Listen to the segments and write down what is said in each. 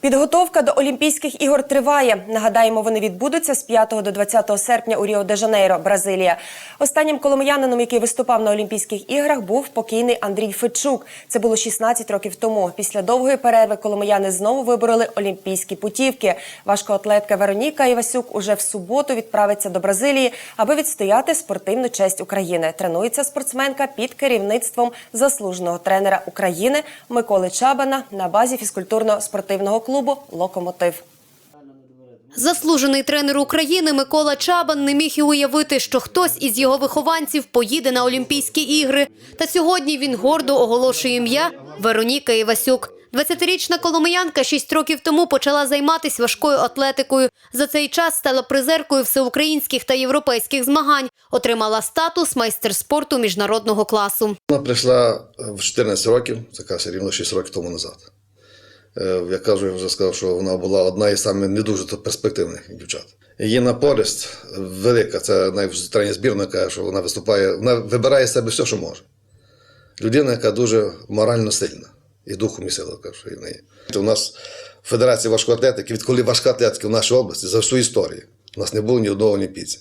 Підготовка до Олімпійських ігор триває. Нагадаємо, вони відбудуться з 5 до 20 серпня у Ріо де Жанейро, Бразилія. Останнім коломиянином, який виступав на Олімпійських іграх, був покійний Андрій Федчук. Це було 16 років тому. Після довгої перерви коломияни знову вибороли олімпійські путівки. Важкоатлетка Вероніка Івасюк уже в суботу відправиться до Бразилії, аби відстояти спортивну честь України. Тренується спортсменка під керівництвом заслуженого тренера України Миколи Чабана на базі фізкультурно-спортивного клубу Локомотив. Заслужений тренер України Микола Чабан не міг і уявити, що хтось із його вихованців поїде на Олімпійські ігри. Та сьогодні він гордо оголошує ім'я Вероніка Івасюк. 20-річна коломиянка 6 років тому почала займатися важкою атлетикою. За цей час стала призеркою всеукраїнських та європейських змагань. Отримала статус майстер спорту міжнародного класу. Вона прийшла в 14 років, це каже рівно 6 років тому назад. Е, Я кажу, я вже сказав, що вона була одна із самих не дуже перспективних дівчат. Її напористь велика. Це навіть тренер збірної каже, що вона виступає, вона вибирає з себе все, що може. Людина, яка дуже морально сильна і духом і що і в неї. У нас в Федерації важкої атлетики, відколи важка атлетика в нашій області за всю історію, у нас не було ні одного олімпійця.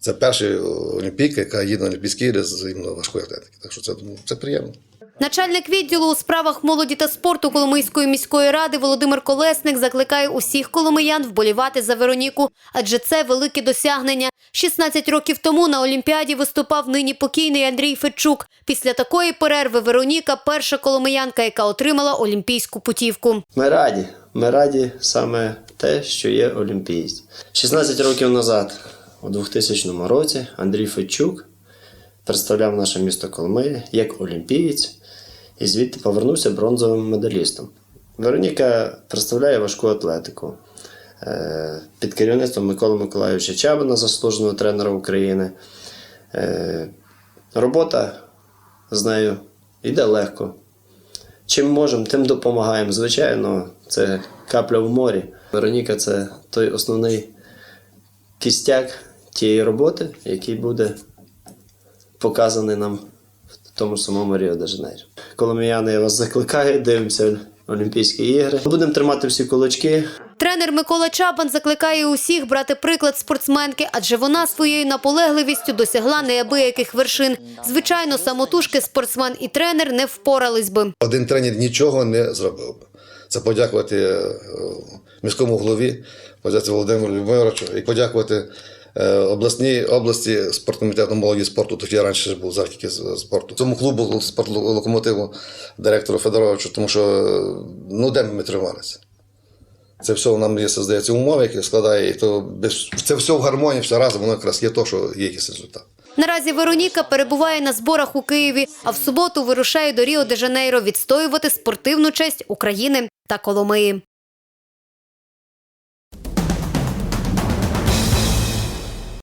Це перша олімпійка, яка їде на Олімпійські ігри з важкої атлетики. Так що це, ну, це приємно. Начальник відділу у справах молоді та спорту Коломийської міської ради Володимир Колесник закликає усіх коломиян вболівати за Вероніку, адже це велике досягнення. 16 років тому на Олімпіаді виступав нині покійний Андрій Федчук. Після такої перерви Вероніка перша коломиянка, яка отримала олімпійську путівку. Ми раді. Ми раді саме те, що є олімпієць. 16 років назад, у 2000 році, Андрій Федчук представляв наше місто Коломиї як олімпієць і звідти повернувся бронзовим медалістом. Вероніка представляє важку атлетику. Е, Під керівництвом Миколи Миколайовича Чабина, заслуженого тренера України. Е, Робота з нею йде легко. Чим можемо, тим допомагаємо. Звичайно, це капля в морі. Вероніка це той основний кістяк тієї роботи, який буде показаний нам в тому самому Ріо де Жанейро. Коломіяни, я вас закликаю, дивимося Олімпійські ігри. Будемо тримати всі кулачки. Тренер Микола Чабан закликає усіх брати приклад спортсменки, адже вона своєю наполегливістю досягла неабияких вершин. Звичайно, самотужки спортсмен і тренер не впорались би. Один тренер нічого не зробив би. Це подякувати е, міському голові, подякувати Володимиру Любомировичу і подякувати е, обласній області спортному комітету молоді спорту. Тоді я раніше був завдяки з- спорту. Цьому клубу спорту локомотиву, директору Федоровичу, тому що е, ну де ми трималися. Це все нам є, здається, умови, які складає, і то без, це все в гармонії, все разом, воно якраз є то, що є якийсь результат. Наразі Вероніка перебуває на зборах у Києві, а в суботу вирушає до Ріо де Жанейро відстоювати спортивну честь України та Коломиї.